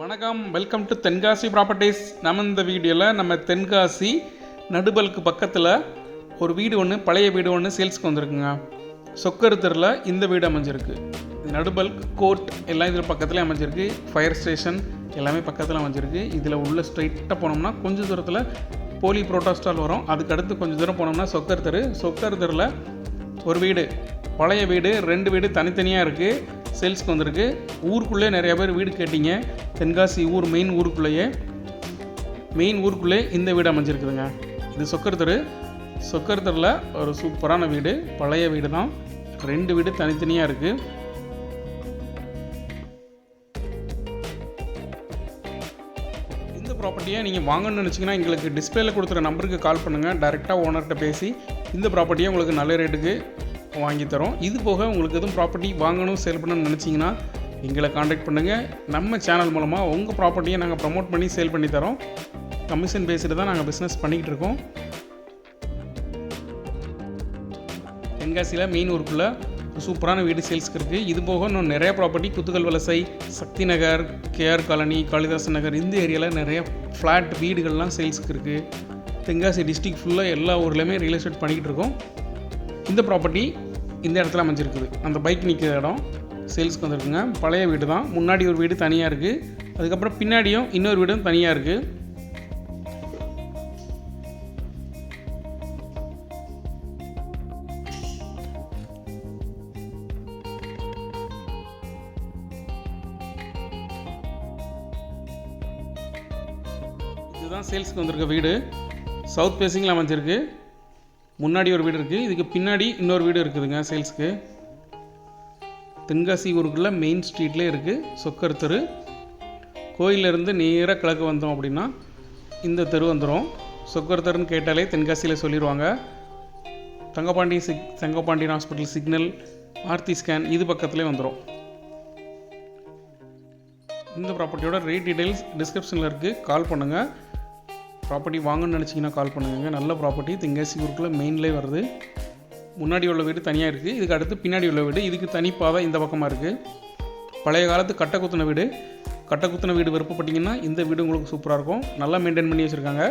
வணக்கம். Welcome to Tenkasi properties நம்ம இந்த வீடியோவில் நம்ம தென்காசி நடுபலுக்கு பக்கத்தில் ஒரு வீடு ஒன்று பழைய வீடு ஒன்று சேல்ஸ்க்கு வந்திருக்குங்க. சொக்கருத்தரில் இந்த வீடு அமைஞ்சிருக்கு. நடுபல்க் கோர்ட் எல்லாம் இதில் பக்கத்தில் அமைஞ்சிருக்கு. ஃபயர் ஸ்டேஷன் எல்லாமே பக்கத்தில் அமைஞ்சிருக்கு. இதில் உள்ள ஸ்ட்ரைட்டாக போனோம்னா கொஞ்சம் தூரத்தில் போலி புரோட்டோஸ்டால் வரும். அதுக்கு அடுத்து கொஞ்சம் தூரம் போனோம்னா சொக்கர் தெரு சொக்கர் தெருவில் ஒரு வீடு பழைய வீடு ரெண்டு வீடு தனித்தனியாக இருக்குது சேல்ஸ்க்கு வந்திருக்கு. ஊருக்குள்ளே நிறையா பேர் வீடு கேட்டீங்க. தென்காசி ஊர் மெயின் ஊருக்குள்ளேயே மெயின் ஊருக்குள்ளே இந்த வீடு அமைஞ்சிருக்குதுங்க. இது சொக்கர் தெரு சொக்கர் தெருவில் ஒரு சூப்பரான வீடு. பழைய வீடு தான் ரெண்டு வீடு தனித்தனியாக இருக்குது இந்த ப்ராப்பர்ட்டியை நீங்கள் வாங்கணும்னு நினச்சிங்கன்னா எங்களுக்கு டிஸ்பிளேல கொடுத்துற நம்பருக்கு கால் பண்ணுங்கள் டைரெக்டாக ஓனர்கிட்ட பேசி இந்த ப்ராப்பர்ட்டியை உங்களுக்கு நல்ல ரேட்டுக்கு வாங்கி தரோம். இது போக உங்களுக்கு எதுவும் ப்ராப்பர்ட்டி வாங்கணும் சேல் பண்ணணும்னு நினச்சிங்கன்னா எங்களை காண்டாக்ட் பண்ணுங்கள் நம்ம சேனல் மூலமாக உங்கள் ப்ராப்பர்ட்டியை நாங்கள் ப்ரமோட் பண்ணி சேல் பண்ணி தரோம். கமிஷன் பேசிட்டு தான் நாங்கள் பிஸ்னஸ் பண்ணிக்கிட்டு இருக்கோம். தென்காசியில் மெயின் ஊருக்குள்ளே சூப்பரான வீடு சேல்ஸ்க்கு இருக்குது இது போக இன்னும் நிறைய property Kuthukkal Valasai Sakthi Nagar KR colony Kalidasan Nagar இந்த ஏரியாவில் நிறைய ஃப்ளாட் வீடுகள்லாம் சேல்ஸ்க்கு இருக்குது தென்காசி டிஸ்ட்ரிக் ஃபுல்லாக எல்லா ஊர்லேயுமே ரியல் எஸ்டேட் பண்ணிக்கிட்டு இருக்கோம். இந்த ப்ராப்பர்ட்டி இந்த இடத்துல அமைஞ்சிருக்குது. அந்த பைக் நிற்கிற இடம். சேல்ஸ்க்கு வந்திருக்குங்க. பழைய வீடு தான். முன்னாடி ஒரு வீடு தனியாக இருக்குது அதுக்கப்புறம் பின்னாடியும் இன்னொரு வீடும் தனியாக இருக்குது இதுதான் சேல்ஸ்க்கு வந்திருக்க வீடு. சவுத் பேசிங்கில் அமைஞ்சிருக்கு. முன்னாடி ஒரு வீடு இருக்குது இதுக்கு பின்னாடி இன்னொரு வீடு இருக்குதுங்க சேல்ஸ்க்கு. தென்காசி ஊருக்குள்ளே மெயின் ஸ்ட்ரீட்லேயே இருக்குது சொக்கர் தெரு கோயிலேருந்து நேராக கிழக்கு வந்தோம் அப்படின்னா இந்த தெரு வந்துடும் சொக்கர் தெருன்னு கேட்டாலே தென்காசியில் சொல்லிடுவாங்க Thangapandi sick Thangapandian hospital signal Aarthi scan இது பக்கத்துலேயே வந்துடும் இந்த ப்ராப்பர்ட்டியோட ரேட் டீடைல்ஸ் டிஸ்கிரிப்ஷனில் இருக்குது கால் பண்ணுங்கள் ப்ராப்பர்ட்டி வாங்கணும்னு நினச்சிங்கன்னா கால் பண்ணுங்க. நல்ல ப்ராப்பர்ட்டி தென்காசி ஊருக்குள்ளே மெயின்லேயே வருது. முன்னாடி உள்ள வீடு தனியாக இருக்குது இதுக்கு அடுத்து பின்னாடி உள்ள வீடு. இதுக்கு தனி பாதை இந்த பக்கமாக இருக்குது பழைய காலத்து கட்டை குத்துன வீடு. கட்டை குத்துன வீடு விருப்பப்பட்டிங்கன்னா இந்த வீடு உங்களுக்கு சூப்பராக இருக்கும். நல்லா மெயின்டைன் பண்ணி வச்சுருக்காங்க.